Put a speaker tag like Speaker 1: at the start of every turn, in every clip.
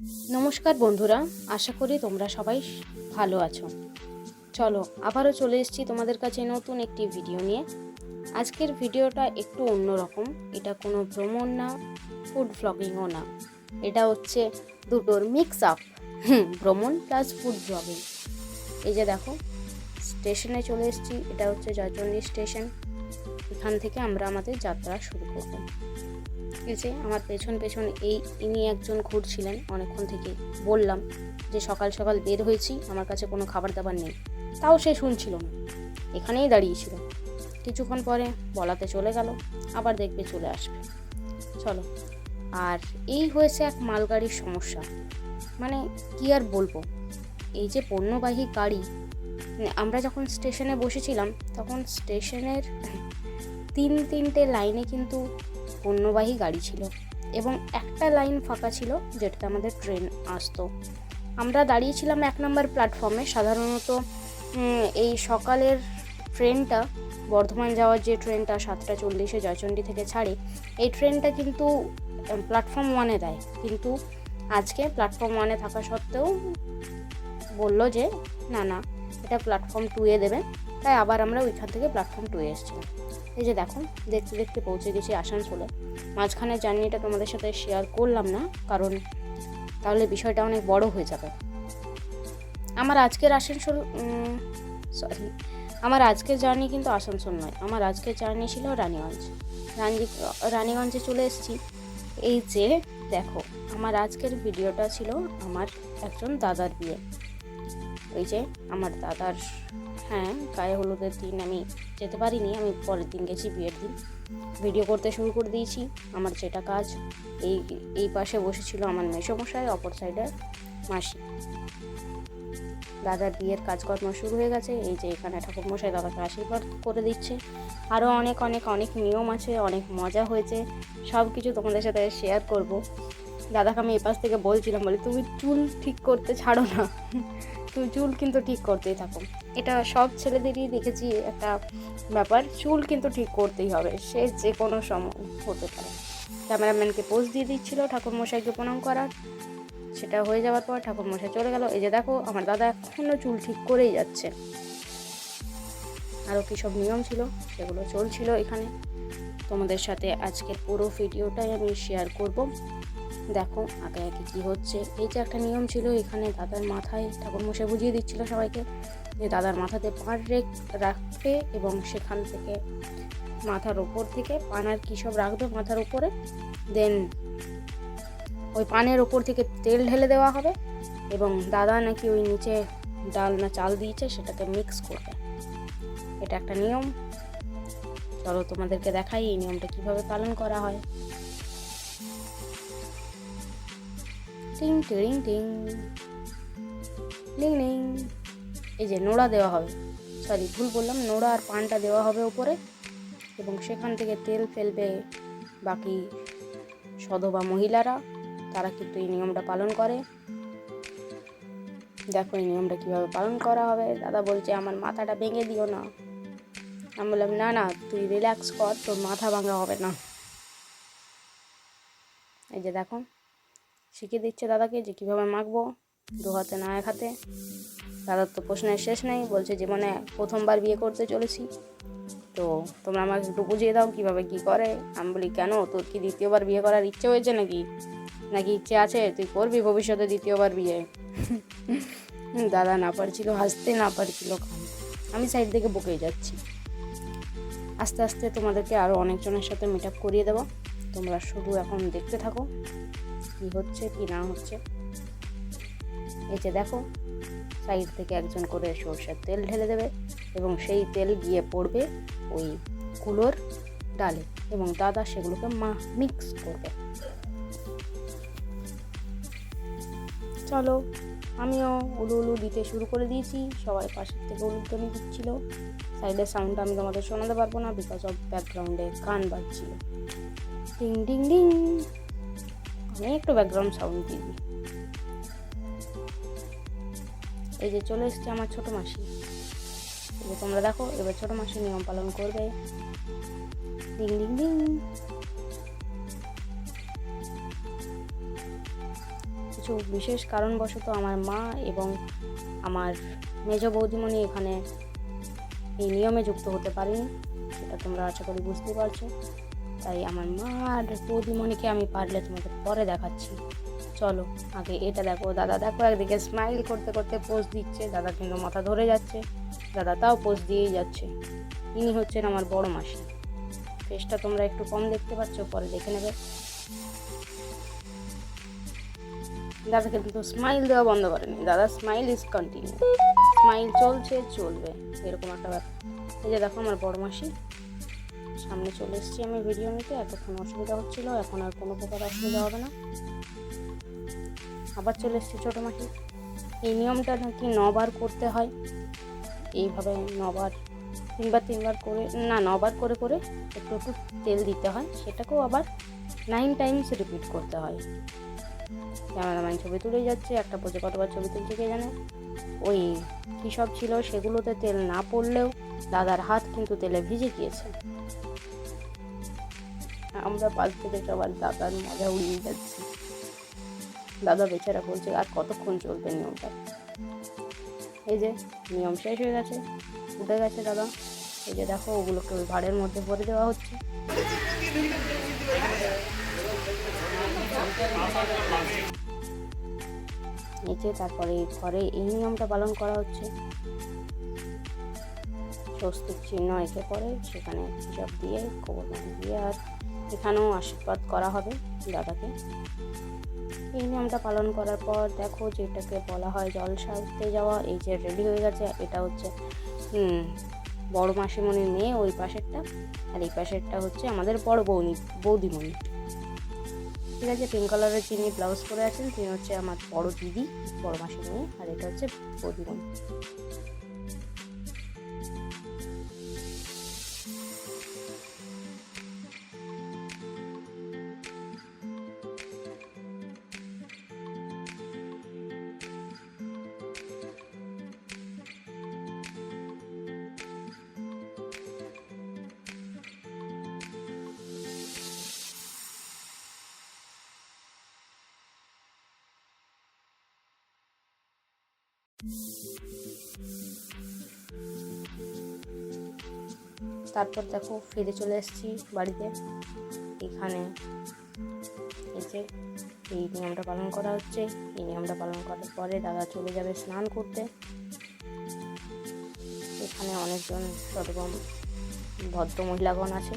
Speaker 1: নমস্কার বন্ধুরা, আশা করি তোমরা সবাই ভালো আছো। চলো, আবারও চলে এসেছি তোমাদের কাছে নতুন একটি ভিডিও নিয়ে। আজকের ভিডিওটা একটু অন্যরকম। এটা কোনো ভ্রমণ না ফুড ব্লগিংও না। এটা হচ্ছে দুটোর মিক্স আপ হুম, ভ্রমণ প্লাস ফুড ব্লগিং এই যে দেখো স্টেশনে চলে এসেছি। এটা হচ্ছে জয়চন্ডী স্টেশন এখান থেকে আমরা আমাদের যাত্রা শুরু করব। আছে আমার পেছন পেছন এই ইনি একজন ঘুরছিলেন। অনেকক্ষণ থেকে বললাম যে সকাল সকাল বের হয়েছি, আমার কাছে কোনো খাবার দাবার নেই। তাও সে শুনছিল না। এখানেই দাঁড়িয়েছিল। কিছুক্ষণ পরে বলাতে চলে গেল, আবার দেখবে চলে আসবে। চলো। আর এই হয়েছে এক মালগাড়ির সমস্যা। মানে কি আর বলব? এই যে পণ্যবাহী গাড়ি মানে আমরা যখন স্টেশনে বসেছিলাম, তখন স্টেশনের তিন তিনটে লাইনে কিন্তু পণ্যবাহী গাড়ি ছিল এবং একটা লাইন ফাঁকা ছিল যেটাতে আমাদের ট্রেন আসতো। আমরা দাঁড়িয়েছিলাম এক নম্বর প্ল্যাটফর্মে সাধারণত এই সকালের ট্রেনটা, বর্ধমান যাওয়ার যে ট্রেনটা সাতটা চল্লিশে জয়চণ্ডী থেকে ছাড়ে, এই ট্রেনটা কিন্তু প্ল্যাটফর্ম ওয়ানে দেয়। কিন্তু আজকে প্ল্যাটফর্ম ওয়ানে থাকা সত্ত্বেও বলল যে, না না, এটা প্ল্যাটফর্ম টুয়ে দেবে। তাই আবার আমরা ওইখান থেকে প্ল্যাটফর্ম টুয়ে এসেছিলাম। এই যে দেখো, দেখতে দেখতে পৌঁছে গেছি আসানসোলে। মাঝখানে জার্নিটা তোমাদের সাথে শেয়ার করলাম না, কারণ তাহলে বিষয়টা অনেক বড় হয়ে যাবে। আমার আজকের আসানসোল সরি আমার আজকের জার্নি কিন্তু আসানসোল নয়, আমার আজকের জার্নি ছিল রানীগঞ্জ। রানী রানীগঞ্জে চলে এসেছি। এই যে দেখো, আমার আজকের ভিডিওটা ছিল আমার একজন দাদার বিয়ে। ওই যে আমার দাদার হ্যাঁ গায়ে হলুদের দিন আমি যেতে পারিনি, আমি পরের দিন গেছি বিয়ের দিন। ভিডিও করতে শুরু করে দিয়েছি, আমার যেটা কাজ, এই এই পাশে বসেছিল আমার মেসোমশাই, অপর সাইডে মাসি। দাদার বিয়ের কাজকর্ম শুরু হয়ে গেছে, এই যে এখানে ঠাকুরমশাই দাদাকে আশীর্বাদ করে দিচ্ছে। আরও অনেক অনেক অনেক নিয়ম আছে, অনেক মজা হয়েছে সব কিছু তোমাদের সাথে শেয়ার করব। দাদাকে আমি এপাশ থেকে বলছিলাম, বলে, তুমি চুল ঠিক করতে ছাড়ো না। চুল কিন্তু ঠিক করতেই থাকো এটা সব ছেলেদেরই দেখেছি একটা ব্যাপার, চুল কিন্তু ঠিক করতেই হবে, সে যে কোনো সময় হতে পারে। ক্যামেরাম্যানকে পোজ দিয়ে দিচ্ছিল, ঠাকুরমশাইকে প্রণাম করার। সেটা হয়ে যাওয়ার পর ঠাকুরমশাই চলে গেল, এই যে দেখো, আমার দাদা এখনও চুল ঠিক করেই যাচ্ছে। আরও কী সব নিয়ম ছিল, সেগুলো চলছিল এখানে। তোমাদের সাথে আজকের পুরো ভিডিওটাই আমি শেয়ার করব। দেখো আগে আগে কী হচ্ছে। এই যে একটা নিয়ম ছিল, এখানে দাদার মাথায় ঠাকুরমশাই বুঝিয়ে দিচ্ছিল সবাইকে যে দাদার মাথাতে রেখ রাখবে এবং সেখান থেকে মাথার ওপর থেকে পান আর কী সব রাখবে মাথার উপরে দেন ওই পানের ওপর থেকে তেল ঢেলে দেওয়া হবে এবং দাদা নাকি ওই নিচে ডাল না চাল দিয়েছে সেটাকে মিক্স করবে। এটা একটা নিয়ম। চলো তোমাদেরকে দেখাই এই নিয়মটা কীভাবে পালন করা হয়। টিং টিং টিং। লিং লিং এই যে নোড়া দেওয়া হবে। সরি ভুল বললাম, নোড়া আর পানটা দেওয়া হবে উপরে। এবং সেখান থেকে তেল ফেলবে বাকি সধবা মহিলারা। তারা কিন্তু এই নিয়মটা পালন করে। দেখো এই নিয়মটা কীভাবে পালন করা হবে। দাদা বলছে, আমার মাথাটা ভেঙে দিও না। আমি বললাম, না না, তুই রিল্যাক্স কর, তোর মাথা ভাঙা হবে না। এই যে দেখো। শিখিয়ে দিচ্ছে দাদাকে যে কীভাবে মাখবো দু হাতে না এক হাতে। দাদার তো প্রশ্নের শেষ নেই, বলছে জীবনে প্রথমবার বিয়ে করতে চলেছি। তো তোমরা আমাকে একটু বুঝিয়ে দাও কীভাবে কী করে। আমি বলি, কেন? তোর কি দ্বিতীয়বার বিয়ে করার ইচ্ছে হয়েছে নাকি? নাকি ইচ্ছে আছে? তুই করবি ভবিষ্যতে দ্বিতীয়বার বিয়ে? দাদা না পারছিল, হাসতে না পারছিল আমি সাইড থেকে বকেই যাচ্ছি। আস্তে আস্তে তোমাদেরকে আরও অনেকজনের সাথে মিট আপ করিয়ে দেবো। তোমরা শুধু এখন দেখতে থাকো। কি হচ্ছে, কি না হচ্ছে। এই যে দেখো সাইড থেকে একজন করে সর্ষের তেল ঢেলে দেবে এবং সেই তেল গিয়ে পড়বে ওই কুলোর ডালে এবং দাদা সেগুলোকে মা মিক্স করবে। চলো, আমিও উলু উলু দিতে শুরু করে দিয়েছি। সবাই পাশের থেকে উলুধ্বনি দিচ্ছিল। সাইডের সাউন্ডটা আমি তোমাদের শোনাতে পারব না বিকজ অফ ব্যাকগ্রাউন্ডে গান বাজছিল। ডিং ডিং ডিং আমি একটু ব্যাকগ্রাউন্ড সাউন্ড দিয়ে দিই। এই যে চলে এসছে আমার ছোটো মাসি। যে তোমরা দেখো, এবার ছোটো মাসি নিয়ম পালন করবে। ডিং ডিং ডিং। কিছু বিশেষ কারণবশত আমার মা এবং আমার মেজ বৌদিমণি এখানে এই নিয়মে যুক্ত হতে পারেনি, সেটা তোমরা আশা করি বুঝতে পারছ। তাই আমার মা আর বৌদিমণিকে আমি পারলে তোমাদের পরে দেখাচ্ছি। চলো, আগে এটা দেখো। দাদা দেখো একদিকে স্মাইল করতে করতে পোজ দিচ্ছে, দাদা কিন্তু মাথা ধরে যাচ্ছে। দাদা তাও পোজ দিয়েই যাচ্ছে। ইনি হচ্ছেন আমার বড় মাসি। ফেসটা তোমরা একটু কম দেখতে পাচ্ছ, পরে দেখে নেবে। দাদা কিন্তু স্মাইল দেওয়া বন্ধ করেনি। দাদা স্মাইল ইজ কন্টিনিউ স্মাইল চলছে, চলবে। এরকম একটা ব্যাপার। এই যে দেখো আমার বড় মাসি। সামনে চলে এসেছি আমি ভিডিও নিতে। এতক্ষণ অসুবিধা হচ্ছিল, এখন আর কোনো প্রকার অসুবিধা হবে না। আবার চলে এসেছি ছোটো মাসি। এই নিয়মটা নাকি নবার করতে হয়। এইভাবে নবার, তিনবার তিনবার করে, না, নবার করে করে একটু একটু তেল দিতে হয়। সেটাকেও আবার নাইন টাইমস রিপিট করতে হয়। ক্যামেরাম্যান ছবি তুলেই যাচ্ছে, একটা পোজে কতবার ছবি তুলছে কে জানে। ওই কী সব ছিল সেগুলোতে তেল না পড়লেও দাদার হাত কিন্তু তেলে ভিজে গিয়েছে। আমরা পাশ থেকে সবার দাদার মজা উড়িয়ে যাচ্ছি। দাদা বেচারা বলছে, আর কতক্ষণ চলবে নিয়মটা? এই যে, নিয়ম শেষ হয়ে গেছে। উঠে গেছে দাদা। এই যে দেখো, ওগুলোকে ওই ভাড়ের মধ্যে ভরে দেওয়া হচ্ছে। নিচে তারপরে ঘরে এই নিয়মটা পালন করা হচ্ছে। স্বস্তিক চিহ্ন এঁকে পরে সেখানে হিসাব দিয়ে কবর দিয়ে আর এখানেও আশীর্বাদ করা হবে দাদাকে। এই নিয়মটা পালন করার পর দেখো যেটাকে বলা হয় জল সাজতে যাওয়া, এই যে রেডি হয়ে গেছে, এটা হচ্ছে বড় মাসিমণির মেয়ে ওই পাশেরটা, আর এই পাশেরটা হচ্ছে আমাদের বড় বৌনি, বৌদিমণি। ঠিক আছে পিঙ্ক কালারের যিনি ব্লাউজ পরে আছেন, তিনি হচ্ছে আমার বড় দিদি, বড় মাসির মেয়ে আর এটা হচ্ছে বৌদিমণি। তারপর দেখো ফিরে চলে এসেছি বাড়িতে। এখানে যে, এই নিয়মটা পালন করা হচ্ছে। এই নিয়মটা পালন করার পরে দাদা চলে যাবে স্নান করতে। এখানে অনেকজন সরগম ভদ্র মহিলাগণ আছে।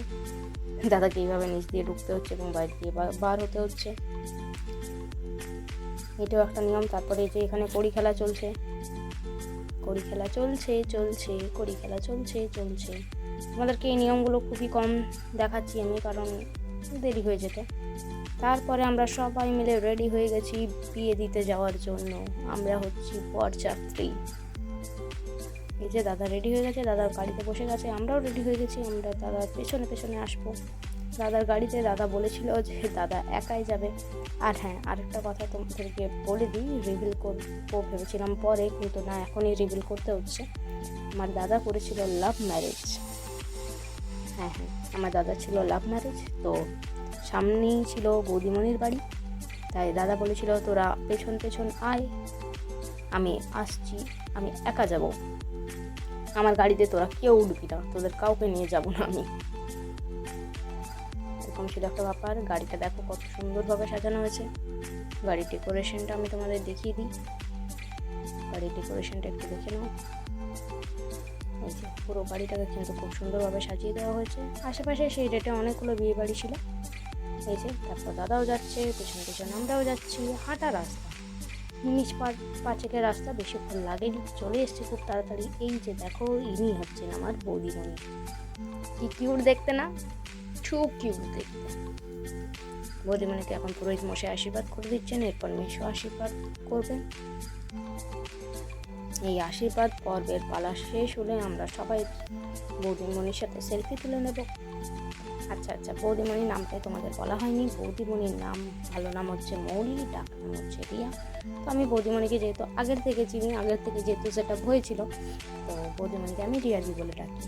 Speaker 1: দাদাকে এইভাবে নিচ দিয়ে ঢুকতে হচ্ছে এবং বাইরে দিয়ে বার হতে হচ্ছে। এটাও একটা নিয়ম। তারপরে যে এখানে কড়ি খেলা চলছে। কড়ি খেলা চলছে চলছে, কড়ি খেলা চলছে চলছে। আমাদেরকে এই নিয়মগুলো খুবই কম দেখাচ্ছি আমি, কারণ দেরি হয়ে যেত। তারপরে আমরা সবাই মিলে রেডি হয়ে গেছি বিয়ে দিতে যাওয়ার জন্য। আমরা হচ্ছি বরযাত্রী এই যে দাদা রেডি হয়ে গেছে, দাদার গাড়িতে বসে গেছে, আমরাও রেডি হয়ে গেছি, আমরা দাদার পেছনে পেছনে আসব। দাদার গাড়িতে দাদা বলেছিল যে দাদা একাই যাবে। আর হ্যাঁ আরেকটা কথা তোমাদেরকে বলে দিই রিভিল করব ভেবেছিলাম পরে, কিন্তু না, এখনই রিভিল করতে হচ্ছে। আমার দাদা করেছিল লাভ ম্যারেজ হ্যাঁ হ্যাঁ। আমার দাদা ছিল লাভ ম্যারেজ তো সামনেই ছিল বৌদিমণির বাড়ি। তাই দাদা বলেছিল, তোরা পেছন পেছন আয়, আমি আসছি, আমি একা যাব। আমার গাড়িতে তোরা কেউ উঠবি না, তোদের কাউকে নিয়ে যাব না আমি। এরকম ছিল একটা ব্যাপার। গাড়িটা দেখো কত সুন্দরভাবে সাজানো হয়েছে। গাড়ির ডেকোরেশনটা আমি তোমাদের দেখিয়ে দিই। গাড়ির ডেকোরেশনটা একটু দেখে নাও। যে পুরো বাড়িটাকে কিন্তু খুব সুন্দরভাবে সাজিয়ে দেওয়া হয়েছে। আশেপাশে সেই ডেটে অনেকগুলো বিয়ে বাড়ি ছিল। যে, তারপর দাদাও যাচ্ছে, পেছন পেছন আমরাও যাচ্ছি। হাঁটা রাস্তা। পাঁচ পাঁচেকের রাস্তা বেশিক্ষণ লাগেনি। চলে এসছে খুব তাড়াতাড়ি। এই যে দেখো, ইনি হচ্ছেন আমার বৌদিমণি। কি কিউট দেখতে না? খুব কিউট দেখতে। বৌদিমণিকে এখন পুরোহিত মশাই আশীর্বাদ করে দিচ্ছেন। এরপর মেশো আশীর্বাদ করবেন। এই আশীর্বাদ পর্বের পালা শেষ হলে আমরা সবাই বৌদিমণির সাথে সেলফি তুলে নেব। আচ্ছা আচ্ছা বৌদিমণির নামটাই তোমাদের বলা হয়নি। বৌদিমণির নাম ভালো নাম হচ্ছে মৌলি ডাক নাম হচ্ছে রিয়া। তো আমি বৌদিমণিকে যেহেতু আগের থেকে চিনি, আগের থেকে যেহেতু সেটা হয়েছিল, তো বৌদিমণিকে আমি রিয়াজি বলে ডাকি।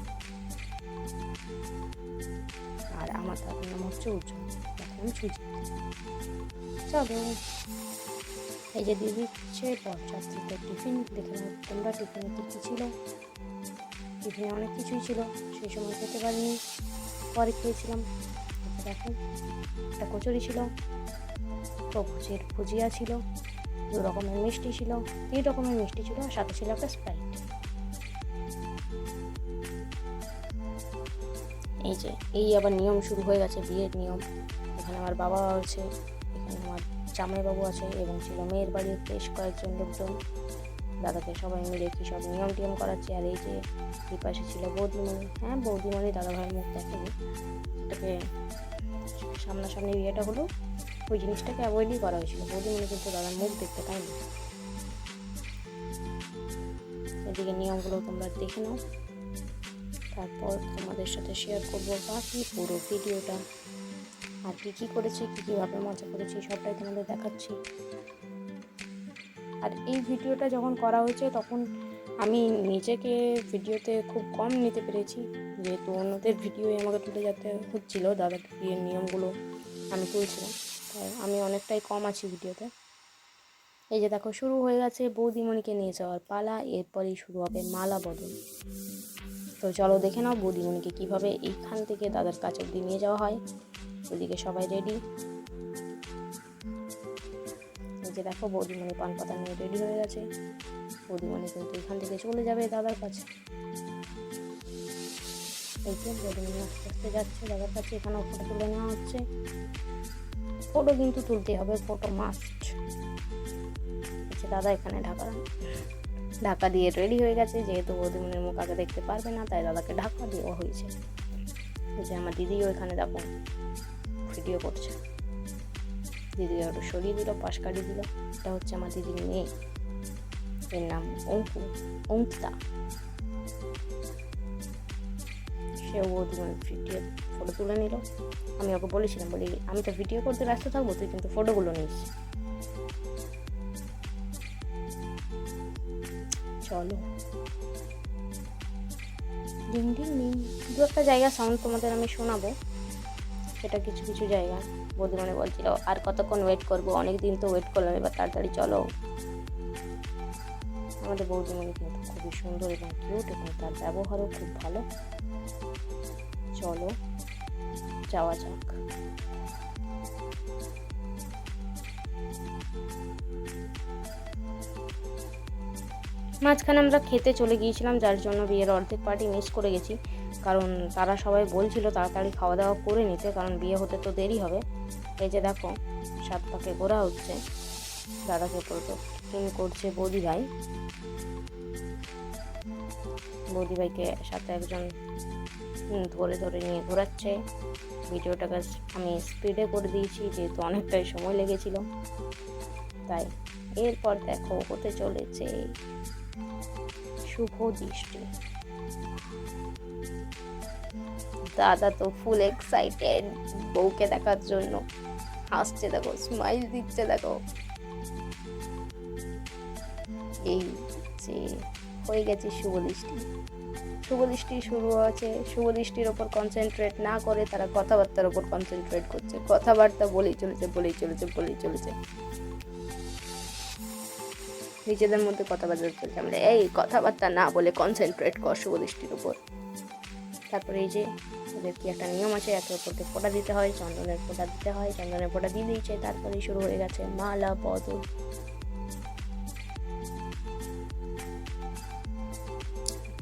Speaker 1: আর আমার দাদার নাম হচ্ছে উজ্জ্বল। সুজিত। চলো। এই যে দিয়ে দিচ্ছে বরযাত্রীতে টিফিন দেখে নাও তোমরা টিফিনে কী কী ছিল? টিফিনে অনেক কিছুই ছিল, সেই সময় খেতে পারিনি। পরে খেয়েছিলাম দেখো, একটা কচুরি ছিল তরমুজের ভুজিয়া ছিল, দু রকমের মিষ্টি ছিল, তিন রকমের মিষ্টি ছিল, আর সাথে ছিল একটা স্প্রাইট। এই যে, এই আবার নিয়ম শুরু হয়ে গেছে, বিয়ের নিয়ম। এখানে আমার বাবা আছে, এখানে আমার জামাইবাবু আছে এবং ছিল মেয়ের বাড়ির বেশ কয়েকজন লোকজন। দাদাকে সবাই মিলে কি সব নিয়ম টিয়ম করাচ্ছে আর এই যে পাশে ছিল বৌদিমণি। হ্যাঁ বৌদিমণি দাদা ভাইয়ের মুখ দেখেনি। এটাকে সামনাসামনি বিয়েটা হলো। ওই জিনিসটাকে অ্যাভয়েডই করা হয়েছিল। বৌদিমণি কিন্তু দাদার মুখ দেখতে পায়নি। এদিকে নিয়মগুলো তোমরা দেখে নাও। তারপর তোমাদের সাথে শেয়ার করব বাকি পুরো ভিডিওটা আর কী কী করেছি, কী কীভাবে মজা করেছি, সবটাই তোমাদের দেখাচ্ছি। আর এই ভিডিওটা যখন করা হয়েছে, তখন আমি নিজেকে ভিডিওতে খুব কম নিতে পেরেছি। যেহেতু অন্যদের ভিডিওই আমাকে তুলে যেতে হচ্ছিল দাদার বিয়ের নিয়মগুলো আমি তুলছিলাম। তাই আমি অনেকটাই কম আছি ভিডিওতে। এই যে দেখো, শুরু হয়ে গেছে বৌদিমণিকে নিয়ে যাওয়ার পালা, এরপরেই শুরু হবে মালা বদল। তো চলো দেখে নাও বৌদিমণিকে কীভাবে এইখান থেকে দাদার কাছে অব্দি নিয়ে যাওয়া হয়। ওদিকে সবাই রেডি যে দেখো বৌদিমণি পান পাতা নিয়ে রেডি হয়ে গেছে। বৌদিমণি কিন্তু এখান থেকে চলে যাবে দাদার কাছে। এই যে বৌদিমণি আস্তে আস্তে যাচ্ছে দাদার কাছে, এখানেও ফটো তুলে নেওয়া হচ্ছে। ফটো কিন্তু তুলতে হবে ফটো মাস্ট আচ্ছা দাদা এখানে ঢাকা ঢাকা দিয়ে রেডি হয়ে গেছে। যেহেতু বৌদিমণির মুখ আগে দেখতে পারবে না, তাই দাদাকে ঢাকা দেওয়া হয়েছে। যে আমার দিদিও এখানে দেখো। ভিডিও করছে। দিদি একটু সরিয়ে দিল, পাশ কাটিয়ে দিল। এটা হচ্ছে আমার দিদির মেয়ে। এর নাম অঙ্কু, অঙ্কিতা। সেও বৌদিমণি ভিডিও ফটো তুলে নিল। আমি ওকে বলেছিলাম, বলি, আমি তো ভিডিও করতে ব্যস্ত থাকব, তুই কিন্তু ফটোগুলো নিস। চলো। ডিং ডিং দু একটা জায়গা সাউন্ড তোমাদের আমি শোনাবো। সেটা কিছু কিছু জায়গা। বৌদিমণি বলছিল, আর কতক্ষণ ওয়েট করব? অনেক দিন তো ওয়েট করলাম, এবার তাড়াতাড়ি চলো। আমাদের বৌদিমণি কিন্তু খুবই সুন্দর এবং কিউট এবং তার ব্যবহারও খুব ভালো। চলো, যাওয়া যাক। মাঝখানে আমরা খেতে চলে গিয়েছিলাম, যার জন্য বিয়ের অর্ধেক পার্টি মিস করে গেছি। কারণ তারা সবাই বলছিল তাড়াতাড়ি খাওয়া দাওয়া করে নিতে, কারণ বিয়ে হতে তো দেরি হবে। এই যে দেখো সাত পাকে ঘোরা হচ্ছে, দাদাকে প্রোটিন করছে বৌদি ভাই বৌদি ভাইকে সাথে একজন ধরে ধরে নিয়ে ঘোরাচ্ছে। ভিডিওটাকে আমি স্পিডে করে দিয়েছি, যেহেতু অনেকটাই সময় লেগেছিল। তাই এরপর দেখো, হতে চলেছে শুভ দৃষ্টি। দাদা তো ফুল এক্সাইটেড বউকে দেখার জন্য হাসছে দেখো স্মাইল দিচ্ছে দেখো। এই যে হয়ে গেছে শুভ দৃষ্টি শুভ দৃষ্টি শুরু হয়েছে শুভ দৃষ্টির ওপর কনসেন্ট্রেট না করে তারা কথাবার্তার ওপর কনসেন্ট্রেট করছে। কথাবার্তা বলেই চলেছে বলেই চলেছে বলেই চলেছে। নিজেদের মধ্যে কথাবার্তা চলছে। আমরা এই কথাবার্তা না বলে কনসেন্ট্রেট কর শুভ দৃষ্টির উপর তারপরে এই যে ওদের কি একটা নিয়ম আছে, একে অপরকে ফোটা দিতে হয়, চন্দনের ফোঁটা দিতে হয়, চন্দনের ফোটা দিয়ে দিয়েছে, তারপরেই শুরু হয়ে গেছে মালা বদল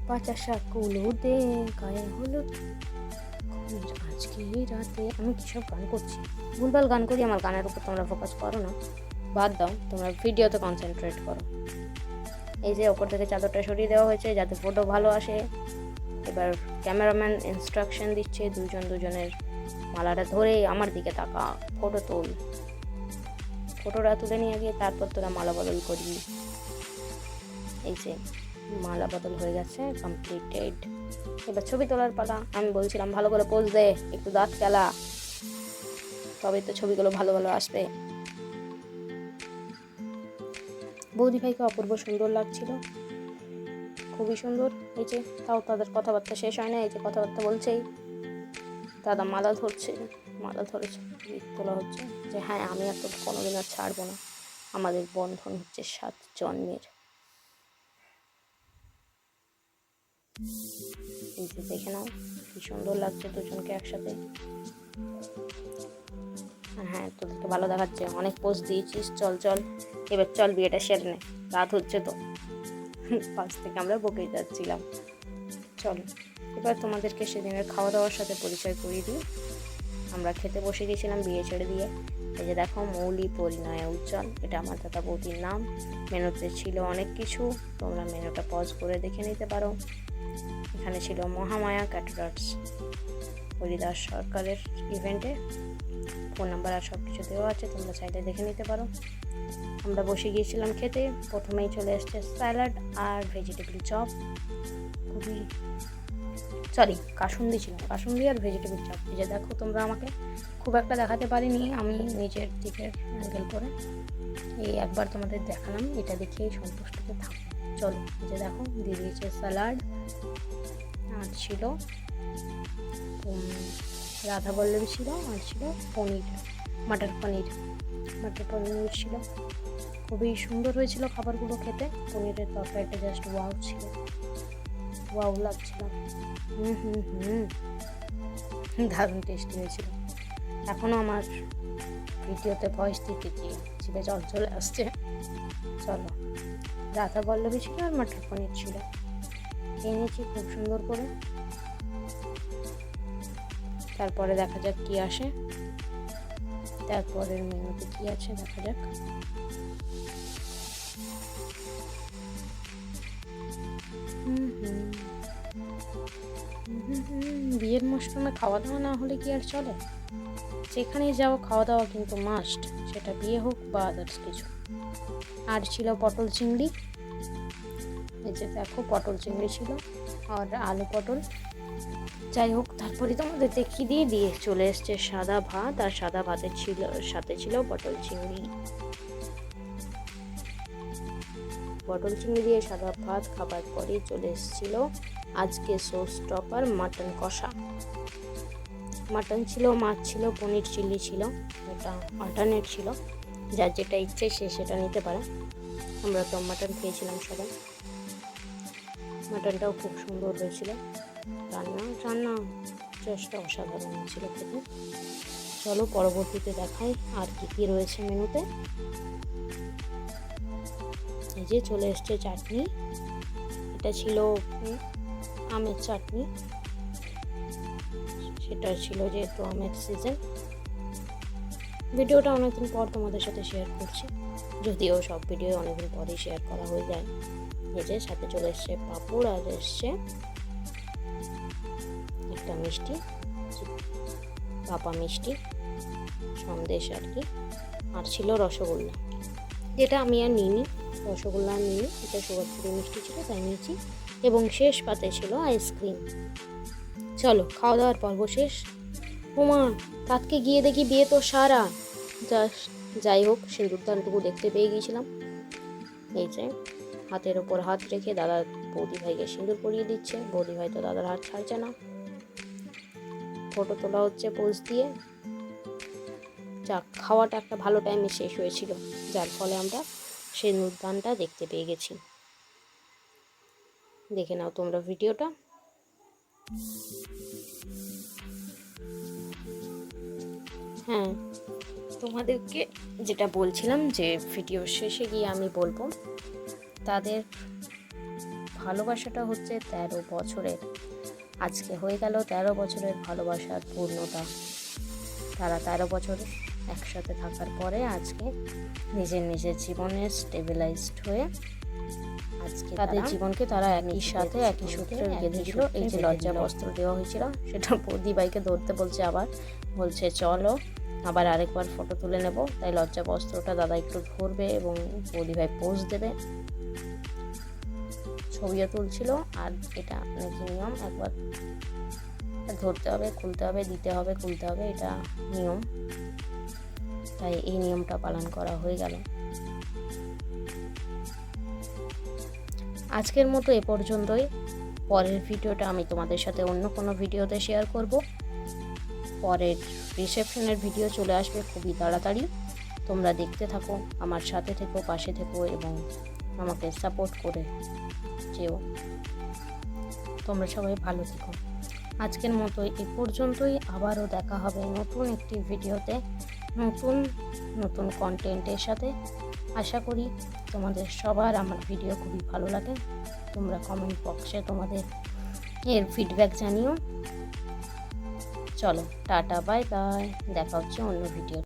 Speaker 1: পাচাশা কুলো দে গায়ে হলো আজকে রাতে, আমি কিসব গান করছি? ভুলভাল গান করি, আমার গানের উপর তোমরা ফোকাস করো না। বাদ দাও, তোমরা ভিডিওতে কনসেন্ট্রেট করো। এই যে ওপর থেকে চাদরটা সরিয়ে দেওয়া হয়েছে, যাতে ফটো ভালো আসে। এবার ক্যামেরাম্যান ইনস্ট্রাকশন দিচ্ছে, দুজন দুজনের মালাটা ধরে আমার দিকে তাকা ফটো তোল। ফটোটা তুলে নিয়ে গিয়ে তারপর তোরা মালা বদল করি এই যে, মালা বদল হয়ে গেছে কমপ্লিটেড এবার ছবি তোলার পালা। আমি বলছিলাম, ভালো করে পোজ দে, একটু দাঁত খেলা। তবে তো ছবিগুলো ভালো ভালো আসবে। বৌদি ভাইকে অপূর্ব সুন্দর লাগছিল। খুবই সুন্দর। এই যে তাও তাদের কথাবার্তা শেষ হয় না, এই যে কথাবার্তা বলছেই। দাদা মালা ধরছে, মালা ধরেছে তোলা হচ্ছে। যে হ্যাঁ আমি আর তো কোনোদিন আর ছাড়বো না। আমাদের বন্ধন হচ্ছে সাত জন্মের। দেখে নাও, কি সুন্দর লাগছে দুজনকে একসাথে। হ্যাঁ তোদেরকে ভালো দেখাচ্ছে। অনেক পোস্ট দিয়েছিস, চল চল। এবার চল, বিয়েটা সেরে নে। রাত হচ্ছে তো। পাশ থেকে আমরা বকেই যাচ্ছিলাম। চলো, এবার তোমাদেরকে সেদিনের খাওয়া দাওয়ার সাথে পরিচয় করিয়ে দিই। আমরা খেতে বসে গেছিলাম বিয়ে ছেড়ে দিয়ে। এই যে দেখো, মৌলি, পরিণয়, উজ্জ্বল, এটা আমার দাদা বৌদির নাম। মেনুতে ছিল অনেক কিছু, তোমরা মেনুটা পজ করে দেখে নিতে পারো। এখানে ছিল মহামায়া ক্যাটারার্স হরিদাস সরকারের ইভেন্টে ফোন নাম্বার আর সব কিছু দেওয়া আছে, তোমরা চাইলে দেখে নিতে পারো। আমরা বসে গিয়েছিলাম খেতে, প্রথমেই চলে এসছে স্যালাড আর ভেজিটেবল চপ খুবই সরি কাসুন্দি ছিল কাসুন্দি আর ভেজিটেবল চপ যে দেখো তোমরা আমাকে, খুব একটা দেখাতে পারিনি, আমি নিজের দিকের অ্যাঙ্গেল করে এই একবার তোমাদের দেখালাম, এটা দেখেই সন্তুষ্ট থাকো। চলো যে দেখো, দিয়ে দিয়েছে স্যালাড, আর ছিল রাধা বল্লভী ছিল, আর ছিল পনির, মাটার পনির মাটার পনির ছিল। খুবই সুন্দর হয়েছিল খাবারগুলো খেতে। পনিরের তরকারিটা জাস্ট ওয়াও ছিল। ওয়াও লাগছিল। হুম হুম হুম। দারুণ টেস্টি হয়েছিল। এখনও আমার ভিডিওতে ভয়েস দিতে গিয়ে জিভে জল চলে আসছে। চলো। রাধা বল্লভী ছিল আর মাটার পনির ছিল। খেয়ে খুব সুন্দর করে। তারপরে দেখা যাক কি আসে। তারপরের মেনুতে কি আছে দেখা যাক। বিয়ের মশরুমে খাওয়া দাওয়া না হলে কি আর চলে? যেখানেই যাও খাওয়া দাওয়া কিন্তু মাস্ট সেটা বিয়ে হোক বা আদার্স কিছু। আর ছিল পটল চিংড়ি। এই যে দেখো, পটল চিংড়ি ছিল আর আলু পটল। যাই হোক, তারপরে তোমাদের দেখিয়ে দিয়ে দিয়ে চলে এসছে সাদা ভাত, আর সাদা ভাতের ছিল, সাথে ছিল পটল চিংড়ি। পটল চিংড়ি দিয়ে সাদা ভাত খাবার পরেই চলে এসেছিল আজকে সোস টপার, মাটন কষা। মাটন ছিল, মাছ ছিল, পনির চিলি ছিল, এটা অল্টারনেট ছিল। যার যেটা ইচ্ছে সে সেটা নিতে পারে। আমরা তো মাটন খেয়েছিলাম সবাই। মাটনটাও খুব সুন্দর হয়েছিল। রান্না রান্না চেষ্টা অসাধারণ ছিল খেতে। চলো পরবর্তীতে দেখাই আর কি কি রয়েছে মেনুতে। এই যে চলে এসছে চাটনি। এটা ছিল আমের চাটনি। সেটা ছিল যেহেতু আমের সিজন ভিডিওটা অনেকদিন পর তোমাদের সাথে শেয়ার করছি। যদিও সব ভিডিও অনেকদিন পরেই শেয়ার করা হয়ে যায়। এই যে সাথে চলে এসছে পাঁপড় আর এসছে একটা মিষ্টি, পাপা মিষ্টি, সন্দেশ আর কি, আর ছিল রসগোল্লা। যেটা আমি আর নিইনি, রসগোল্লা নিইনি, এটা সুগার মিষ্টি ছিল, তাই নিয়েছি। এবং শেষ পাতে ছিল আইসক্রিম। চলো খাওয়া দাওয়ার পর্ব শেষ। উমা তাতকে গিয়ে দেখি বিয়ে তো সারা। জাস্ট যাই হোক সিঁদুরদানটুকু দেখতে পেয়ে গিয়েছিলাম। এই যে, হাতের ওপর হাত রেখে দাদা বৌদি ভাইকে সিঁদুর পরিয়ে দিচ্ছে। বৌদি ভাই তো দাদার হাত ছাড়ছে না। ফটো তোলা হচ্ছে পোজ দিয়ে। যাক, খাওয়াটা একটা ভালো টাইমে শেষ হয়েছিল। যার ফলে আমরা সেই উদ্যানটা দেখতে পেয়ে গেছি। দেখে নাও তোমরা ভিডিওটা। হ্যাঁ তোমাদেরকে যেটা বলছিলাম যে ভিডিও শেষে গিয়ে আমি বলব, তাদের ভালোবাসাটা হচ্ছে তেরো বছরের আজকে হয়ে গেল তেরো বছরের ভালোবাসার পূর্ণতা। তারা তেরো বছর একসাথে থাকার পরে আজকে নিজের নিজের জীবনে স্টেবিলাইজড হয়ে আজকে তাদের জীবনকে তারা একই সাথে একই সূত্রে দিল। এই যে লজ্জা বস্ত্র দেওয়া হয়েছিল সেটা বৌদি ভাইকে ধরতে বলছে আবার। বলছে চলো আবার আরেকবার ফটো তুলে নেব। তাই লজ্জা বস্ত্রটা দাদা একটু ধরবে এবং বৌদি ভাই পোজ দেবে। ছবিও তুলছিল, আর এটা নাকি নিয়ম, একবার ধরতে হবে, খুলতে হবে, দিতে হবে, খুলতে হবে, এটা নিয়ম। তাই এই নিয়মটা পালন করা হয়ে গেল। আজকের মতো এ পর্যন্তই। পরের ভিডিওটা আমি তোমাদের সাথে অন্য কোনো ভিডিওতে শেয়ার করব। পরের রিসেপশনের ভিডিও চলে আসবে খুবই তাড়াতাড়ি। তোমরা দেখতে থাকো, আমার সাথে থেকো, পাশে থেকো, এবং আমাকে সাপোর্ট করে। যেও। তোমরা সবাই ভালো থেকো। আজকের মতো এ পর্যন্তই। আবারও দেখা হবে নতুন একটি ভিডিওতে, নতুন নতুন কন্টেন্টের সাথে। আশা করি তোমাদের সবার আমার ভিডিও খুবই ভালো লাগে। তোমরা কমেন্ট বক্সে তোমাদের এর ফিডব্যাক জানিও। চলো, টাটা বাই বাই দেখা হচ্ছে অন্য ভিডিও